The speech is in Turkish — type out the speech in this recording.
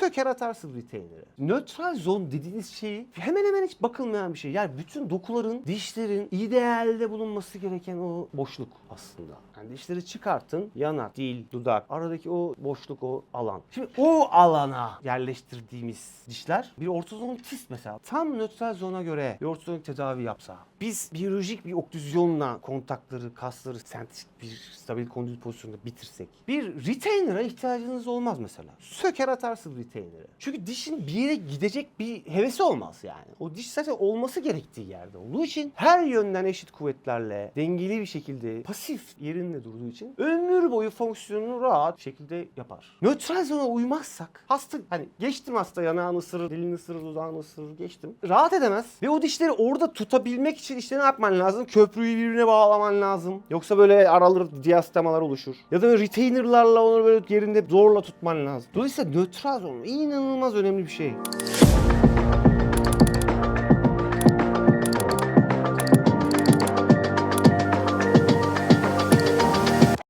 söker atarsın retainer'ı. Nötral zon dediğiniz şeyi hemen hemen hiç bakılmayan bir şey. Yani bütün dokuların, dişlerin idealde bulunması gereken o boşluk aslında. Yani dişleri çıkartın, yanak, dil, dudak, aradaki o boşluk, o alan. Şimdi o alana yerleştirdiğimiz dişler bir ortodontist mesela tam nötral zona göre bir ortodontik tedavi yapsa, biz biyolojik bir oklüzyonla kontakları, kasları sentetik bir stabil kondil pozisyonunda bitirsek, bir retainer'a ihtiyacınız olmaz mesela. Söker atarsın retainer'ı. Çünkü dişin bir yere gidecek bir hevesi olmaz yani. O diş zaten olması gerektiği yerde olduğu için her yönden eşit kuvvetlerle dengeli bir şekilde pasif yerinde durduğu için ömür boyu fonksiyonunu rahat bir şekilde yapar. Nötral zona uymazsak hasta hani geçtim hasta yanağını ısırır, dilini ısırır, dudağını ısırır geçtim. Rahat edemez ve o dişleri orada tutabilmek için işte ne yapman lazım? Köprüyü birbirine bağlaman lazım. Yoksa böyle araları diastemalar oluşur. Ya da böyle retainerlarla onu böyle yerinde zorla tutman lazım. Dolayısıyla nötral zona inanılmaz önemli bir şey.